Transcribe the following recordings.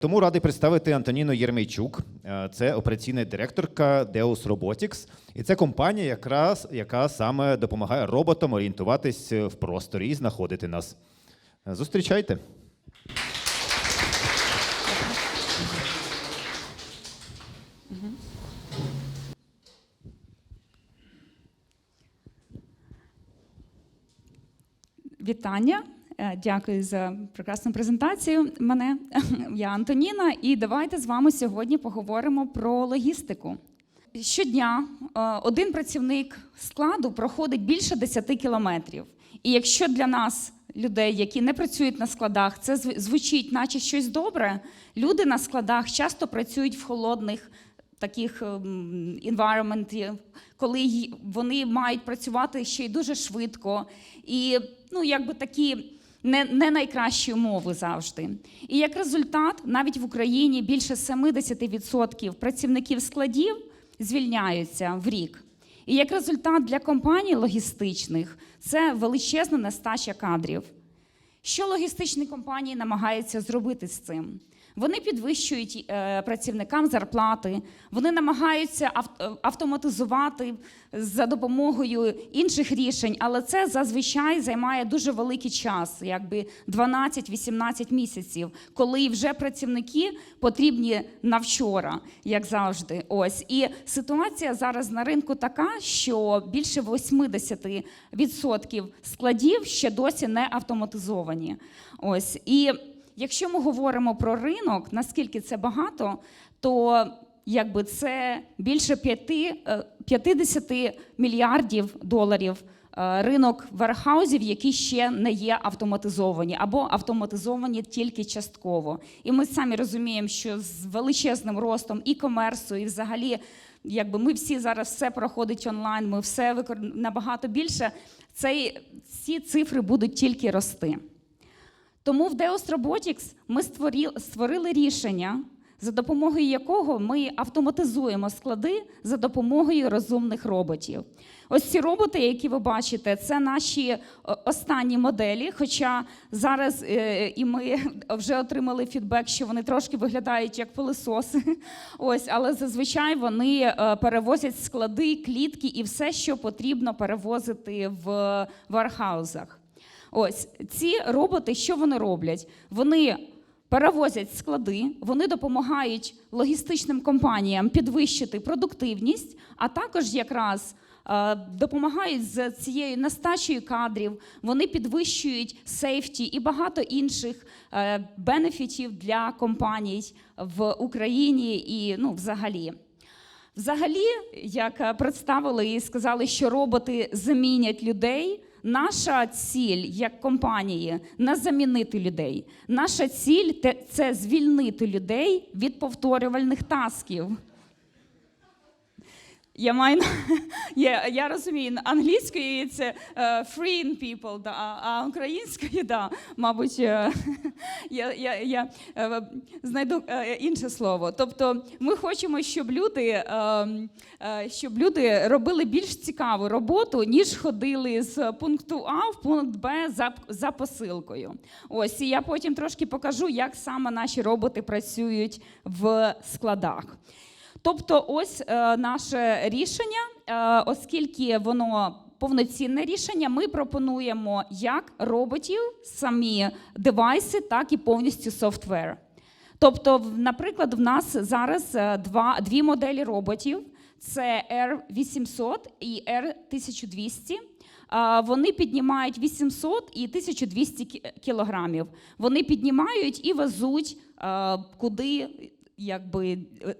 Тому радий представити Антоніну Єрмейчук. Е, Це операційна директорка Deus Robotics. І це компанія, якраз, яка саме допомагає роботам орієнтуватись в просторі і знаходити нас. Е, Зустрічайте. Вітання. Е, Дякую за прекрасну презентацію. Мене я Антоніна, і давайте з вами сьогодні поговоримо про логістику. Щодня е, один працівник складу проходить більше 10 кілометрів. І якщо для нас, людей, які не працюють на складах, це звучить, наче щось добре, люди на складах часто працюють в холодних таких ем, environment, коли вони мають працювати ще й дуже швидко, і ну, якби такі не, не найкращі умови завжди. І як результат, навіть в Україні більше 70% працівників складів звільняються в рік. І як результат для компаній логістичних це величезна нестача кадрів. Що логістичні компанії намагаються зробити з цим? Вони підвищують е, працівникам зарплати, вони намагаються е, автоматизувати за допомогою інших рішень, але це зазвичай займає дуже великий час, якби 12-18 місяців, коли вже працівники потрібні на вчора, як завжди. Ось і ситуація зараз на ринку така, що більше 80% складів ще досі не автоматизовані. Ось і якщо ми говоримо про ринок, наскільки це багато, то якби це більше 5, е, 50 мільярдів доларів е, ринок верхаузів, які ще не є автоматизовані або автоматизовані тільки частково. І ми самі розуміємо, що з величезним ростом і комерсу, і взагалі. Якби ми всі зараз все проходить онлайн, ми все викор... набагато більше. Цей, ці цифри будуть тільки рости. Тому в Deus Robotics ми створили рішення, за допомогою якого ми автоматизуємо склади за допомогою розумних роботів. Ось ці роботи, які ви бачите, це наші останні моделі. Хоча зараз е, і ми вже отримали фідбек, що вони трошки виглядають як пилисоси. Ось, але зазвичай вони е, перевозять склади, клітки і все, що потрібно перевозити в вархаузах. Ось ці роботи, що вони роблять? Вони перевозять склади, вони допомагають логістичним компаніям підвищити продуктивність, а також якраз е, допомагають з цією нестачею кадрів, вони підвищують сейфті і багато інших е, бенефітів для компаній в Україні і ну, взагалі. Взагалі, як е, представили і сказали, що роботи замінять людей. Наша ціль як компанії не замінити людей. Наша ціль це звільнити людей від повторювальних тасків. Я маю я, я розумію, англійською це е, freeing people, да, а, українською, да, мабуть, е, я, я, я е, знайду інше слово. Тобто, ми хочемо, щоб люди, щоб люди робили більш цікаву роботу, ніж ходили з пункту А в пункт Б за, за посилкою. Ось і я потім трошки покажу, як саме наші роботи працюють в складах. Тобто, ось е, наше рішення, е, оскільки воно повноцінне рішення, ми пропонуємо як роботів, самі девайси, так і повністю софтвер. Тобто, наприклад, в нас зараз е, два, дві моделі роботів: це R800 і R1200. Вони піднімають 800 і 1200 кілограмів. Вони піднімають і везуть куди якби, е,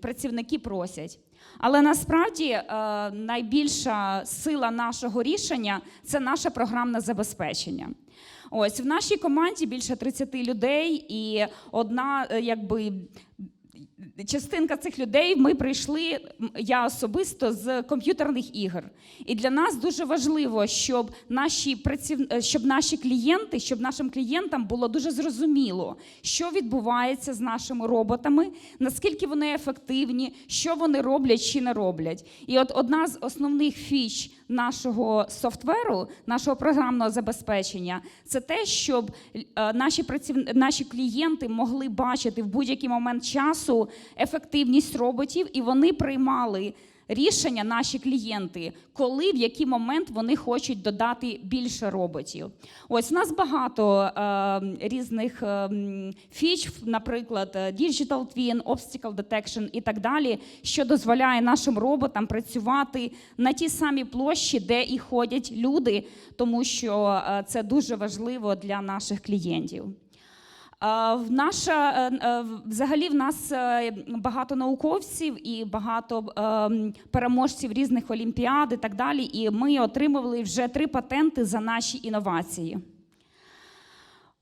працівники просять. Але насправді е, найбільша сила нашого рішення це наше програмне забезпечення. Ось в нашій команді більше 30 людей, і одна, е, якби частинка цих людей ми прийшли, я особисто з комп'ютерних ігор. І для нас дуже важливо, щоб наші праців... щоб наші клієнти, щоб нашим клієнтам було дуже зрозуміло, що відбувається з нашими роботами, наскільки вони ефективні, що вони роблять чи не роблять. І от одна з основних фіч нашого софтверу, нашого програмного забезпечення, це те, щоб е, наші праців... наші клієнти могли бачити в будь-який момент часу ефективність роботів, і вони приймали. Рішення наші клієнти, коли в який момент вони хочуть додати більше роботів. Ось у нас багато е, різних е, фіч, наприклад, е, Digital Twin, Obstacle Detection і так далі, що дозволяє нашим роботам працювати на тій самій площі, де і ходять люди, тому що е, це дуже важливо для наших клієнтів. Е, В наша е, е, взагалі в нас багато науковців і багато переможців різних олімпіад і так далі. І ми отримували вже три патенти за наші інновації.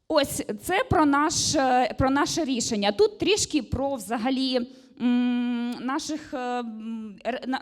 Ось це про, наш, про наше рішення. Тут трішки про взагалі наших, е,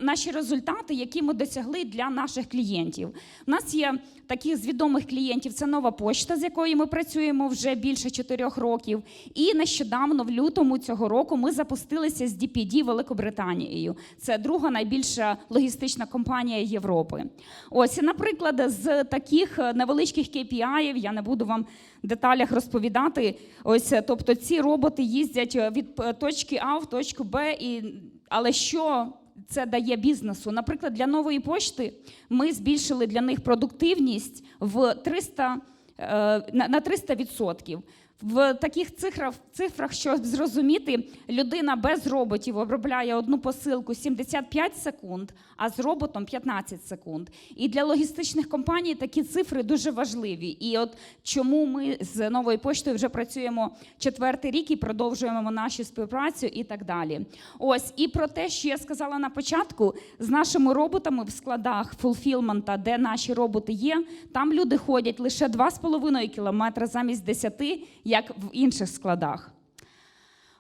наші результати, які ми досягли для наших клієнтів. У нас є таких з відомих клієнтів: це нова пошта, з якою ми працюємо вже більше чотирьох років. І нещодавно, в лютому цього року, ми запустилися з DPD Великобританією. Це друга найбільша логістична компанія Європи. Ось, і, наприклад, з таких е, невеличких KPI, я не буду вам деталях розповідати. Ось, е, тобто, ці роботи їздять від точки А в точку Б, і але що це дає бізнесу? Наприклад, для нової пошти ми збільшили для них продуктивність в 300, е, на 300%. В таких цифрах, цифрах, щоб зрозуміти, людина без роботів обробляє одну посилку 75 секунд, а з роботом 15 секунд. І для логістичних компаній такі цифри дуже важливі. І от чому ми з новою поштою вже працюємо четвертий рік і продовжуємо нашу співпрацю і так далі. Ось і про те, що я сказала на початку, з нашими роботами в складах фулфілмента, де наші роботи є, там люди ходять лише 2,5 кілометри замість 10, як в інших складах.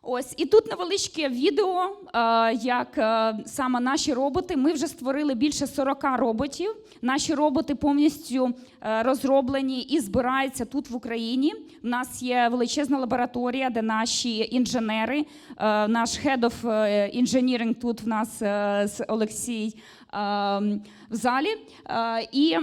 Ось і тут невеличке відео, е, як е, саме наші роботи. Ми вже створили більше 40 роботів. Наші роботи повністю е, розроблені і збираються тут в Україні. У нас є величезна лабораторія, де наші інженери, наш Head of Engineering тут в нас з Олексій е, в залі. І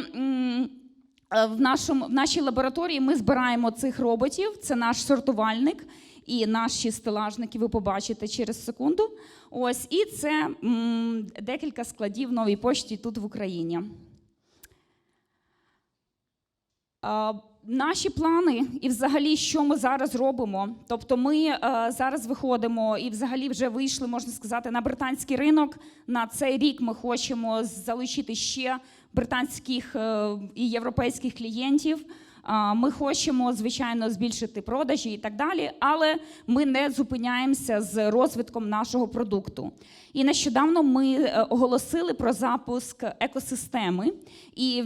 В, нашому, в нашій лабораторії ми збираємо цих роботів. Це наш сортувальник і наші стелажники. Ви побачите через секунду. Ось і це м, декілька складів новій пошті тут в Україні. Е, Наші плани і взагалі, що ми зараз робимо. Тобто, ми е, зараз виходимо і взагалі вже вийшли, можна сказати, на британський ринок. На цей рік ми хочемо залучити ще британських е, і європейських клієнтів. Ми хочемо, звичайно, збільшити продажі і так далі, але ми не зупиняємося з розвитком нашого продукту. І нещодавно ми е, оголосили про запуск екосистеми. І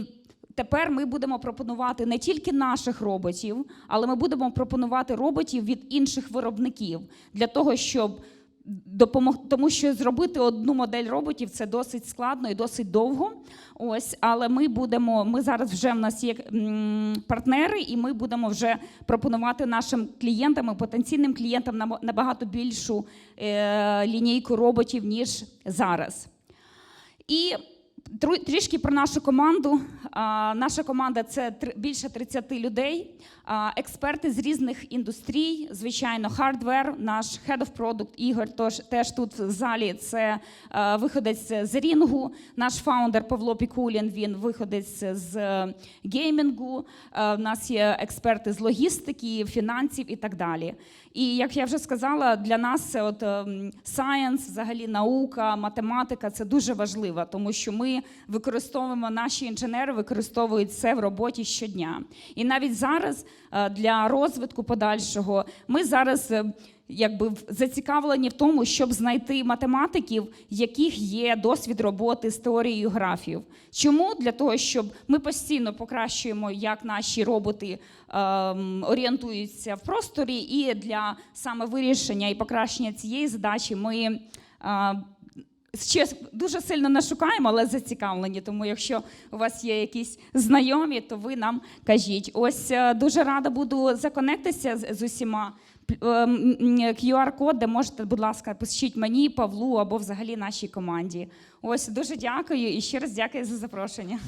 Тепер ми будемо пропонувати не тільки наших роботів, але ми будемо пропонувати роботів від інших виробників для того, щоб допомог... тому що зробити одну модель роботів це досить складно і досить довго. Ось, але ми будемо. Ми зараз вже в нас є партнери, і ми будемо вже пропонувати нашим клієнтам, потенційним клієнтам набагато більшу е, лінійку роботів ніж зараз. І трішки про нашу команду. Наша команда це більше 30 людей, експерти з різних індустрій. Звичайно, хардвер, наш Head of Product Ігор теж тут в залі. Це виходець з рінгу. Наш фаундер Павло Пікулін, він виходець з геймінгу. У нас є експерти з логістики, фінансів і так далі. І як я вже сказала, для нас це от ем, science, взагалі наука, математика це дуже важливо, тому що ми використовуємо наші інженери, використовують це в роботі щодня. І навіть зараз е, для розвитку подальшого ми зараз. е, якби зацікавлені в тому, щоб знайти математиків, яких є досвід роботи з теорією графів. Чому? Для того, щоб ми постійно покращуємо, як наші роботи ем, орієнтуються в просторі, і для саме вирішення і покращення цієї задачі ми. е, Ще дуже сильно не шукаємо, але зацікавлені. Тому, якщо у вас є якісь знайомі, то ви нам кажіть. Ось е, дуже рада буду законектися з, з усіма. Е, QR-код, де можете, будь ласка, пишіть мені, Павлу або взагалі нашій команді. Ось дуже дякую і ще раз дякую за запрошення.